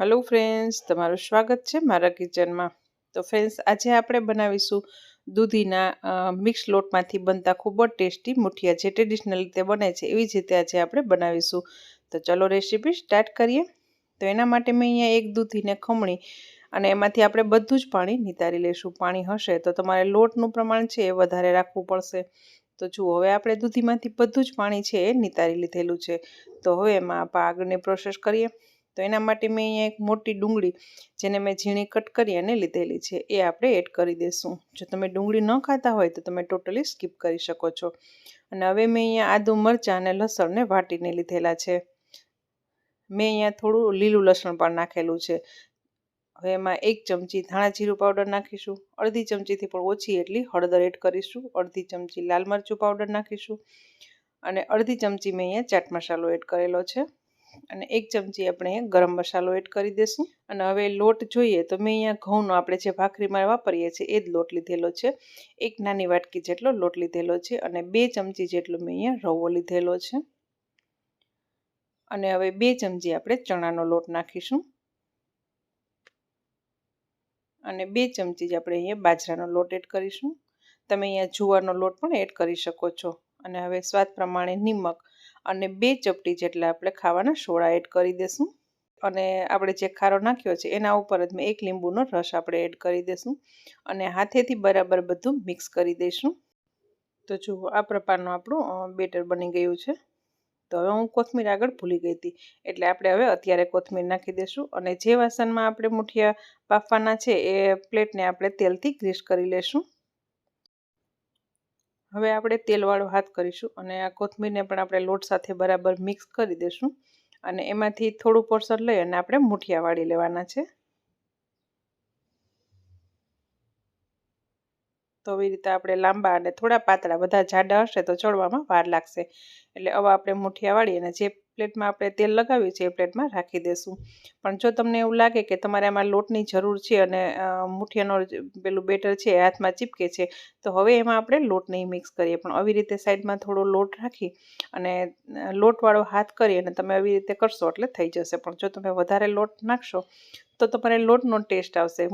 Hello friends તમારું સ્વાગત છે મારા કિચનમાં. તો ફ્રેન્ડ્સ આજે આપણે બનાવીશું દૂધીના મિક્સ લોટમાંથી બનતા ખૂબ જ ટેસ્ટી મુઠિયા જે ટ્રેડિશનલ રીતે બને છે એવી જ રીતે આજે આપણે બનાવીશું. તો ચલો રેસીપી સ્ટાર્ટ કરીએ. તો એના માટે મેં અહીંયા એક દૂધીને ખમણી અને એમાંથી આપણે બધું જ પાણી નિતારી લઈશું. પાણી હશે તો તમારે લોટનું પ્રમાણ છે એ વધારે રાખવું પડશે. તો જુઓ, હવે આપણે દૂધીમાંથી બધું જ પાણી છે એ નિતારી લીધેલું છે. તો હવે એમાં આપણે આગળની પ્રોસેસ કરીએ. તો એના માટે મેં અહીંયા એક મોટી ડુંગળી, જેને મેં ઝીણી કટ કરી અને લીધેલી છે, એ આપણે એડ કરી દઈશું જો તમે ડુંગળી ન ખાતા હોય તો તમે ટોટલી સ્કીપ કરી શકો છો. અને હવે મેં અહીંયા આદુ મરચાં અને લસણને વાટીને લીધેલા છે. મેં અહીંયા થોડું લીલું લસણ પણ નાખેલું છે. હવે એમાં એક ચમચી ધાણા જીરું પાવડર નાખીશું, અડધી ચમચીથી પણ ઓછી એટલી હળદર એડ કરીશું, અડધી ચમચી લાલ મરચું પાવડર નાખીશું અને અડધી ચમચી મેં અહીંયા ચાટ મસાલો એડ કરેલો છે. અને એક ચમચી આપણે ગરમ મસાલો એડ કરી દઈશું અને હવે લોટ જોઈએ તો મેં અહીંયા ઘઉંનો આપણે જે ભાખરીમાં વાપરીએ છીએ એ જ લોટ લીધેલો છે. એક નાની વાટકી જેટલો લોટ લીધેલો છે અને બે ચમચી જેટલો મેં અહીંયા રવો લીધેલો છે. અને હવે બે ચમચી આપણે ચણાનો લોટ નાખીશું. અને બે ચમચી જ આપણે અહીંયા બાજરાનો લોટ એડ કરીશું. તમે અહીંયા જુવારનો લોટ પણ એડ કરી શકો છો. અને હવે સ્વાદ પ્રમાણે નિમક અને બે ચપટી જેટલા આપણે ખાવાના સોડા એડ કરી દઈશું અને આપણે જે ખારો નાખ્યો છે, એના ઉપર જ મેં એક લીંબુનો રસ આપણે એડ કરી દઈશું અને હાથેથી બરાબર બધું મિક્સ કરી દઈશું. તો જુઓ આ પ્રકારનું આપણું બેટર બની ગયું છે. તો હવે હું કોથમીર આગળ ભૂલી ગઈ હતી, એટલે આપણે હવે અત્યારે કોથમીર નાખી દઈશું અને જે વાસણમાં આપણે મુઠિયા બાફવાના છે, એ પ્લેટને આપણે તેલથી ગ્રીસ કરી લેશું. હવે આપણે તેલવાળો હાથ કરીશું અને આ કોથમીરને પણ આપણે લોટ સાથે બરાબર મિક્સ કરી દઈશું અને એમાંથી થોડું પોર્સર લઈ અને આપણે મૂઠિયા વાળી લેવાના છે. તો આવી રીતે આપણે લાંબા અને થોડા પાતળા, બધા જાડા હશે તો ચડવામાં વાર લાગશે. એટલે હવે આપણે મૂઠિયા વાળી અને જે પ્લેટમાં આપણે તેલ લગાવ્યું છે એ પ્લેટમાં રાખી દેશું. પણ જો તમને એવું લાગે કે તમારે આમાં લોટની જરૂર છે અને મુઠિયાનો પેલું બેટર છે એ હાથમાં ચીપકે છે, તો હવે એમાં આપણે લોટ નહીં મિક્સ કરીએ. પણ આવી રીતે સાઈડમાં થોડો લોટ રાખી અને લોટવાળો હાથ કરી અને તમે આવી રીતે કરશો એટલે થઈ જશે. પણ જો તમે વધારે લોટ નાખશો, તો તમારે લોટનો ટેસ્ટ આવશે.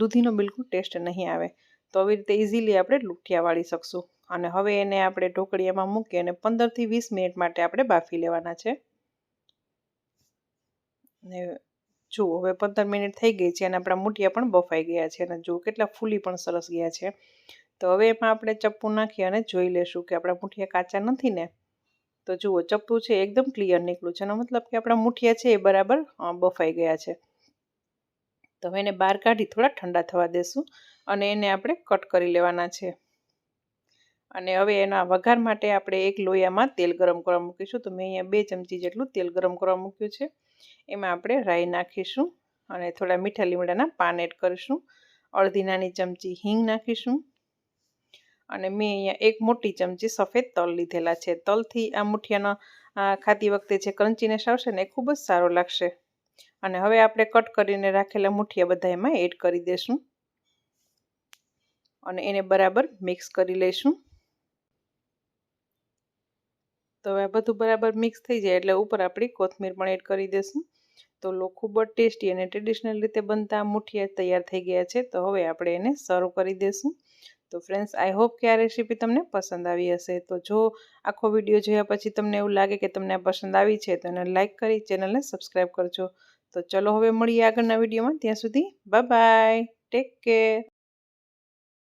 દૂધીનો બિલકુલ ટેસ્ટ નહીં આવે. તો આવી રીતે ઇઝીલી આપણે લુઠિયા વાળી શકશું. અને હવે એને આપણે ઢોકળિયામાં મૂકી અને પંદરથી વીસ મિનિટ માટે આપણે બાફી લેવાના છે. ને જુઓ હવે પંદર મિનિટ થઈ ગઈ છે અને આપણા મૂઠિયા પણ બફાઈ ગયા છે અને જુઓ કેટલા ફૂલી પણ સરસ ગયા છે. તો હવે એમાં આપણે ચપ્પુ નાખી અને જોઈ લેશું કે આપણા મૂઠિયા કાચા નથી ને? તો જુઓ, ચપ્પુ છે એકદમ ક્લિયર નીકળ્યું છે એનો મતલબ કે આપણા મૂઠિયા છે એ બરાબર બફાઈ ગયા છે. તો હવે એને બહાર કાઢી થોડા ઠંડા થવા દેશું અને એને આપણે કટ કરી લેવાના છે. અને હવે એના વઘાર માટે આપણે એક લોયામાં તેલ ગરમ કરવા મૂકીશું. તો મેં અહીંયા બે ચમચી જેટલું તેલ ગરમ કરવા મૂક્યું છે. એમાં આપણે રાઈ નાખીશું અને થોડા મીઠા લીમડાના પાન એડ કરીશું. અડધી નાની ચમચી હિંગ નાખીશું. અને મેં અહીંયા એક મોટી ચમચી સફેદ તલ લીધેલા છે. તલથી આ મુઠિયાના ખાતી વખતે જે ક્રંચીનેસ આવશે ને એ ખૂબ જ સારો લાગશે. અને હવે આપણે કટ કરીને રાખેલા મુઠિયા બધા એમાં એડ કરી દઈશું અને એને બરાબર મિક્સ કરી લઈશું. તો હવે બધું બરાબર મિક્સ થઈ જાય એટલે ઉપર આપણી કોથમીર પણ એડ કરી દઈશું તો લો ખૂબ જ ટેસ્ટી અને ટ્રેડિશનલ રીતે બનતા મુઠિયા તૈયાર થઈ ગયા છે. તો હવે આપણે એને સર્વ કરી દઈશું તો ફ્રેન્ડ્સ આઈ હોપ કે આ રેસીપી તમને પસંદ આવી હશે. તો જો આખો વીડિયો જોયા પછી તમને એવું લાગે કે તમને પસંદ આવી છે, તો એને લાઇક કરી ચેનલને સબસ્ક્રાઈબ કરજો. તો ચલો હવે મળીએ આગળના વિડીયોમાં ત્યાં સુધી બાય બાય ટેક કેર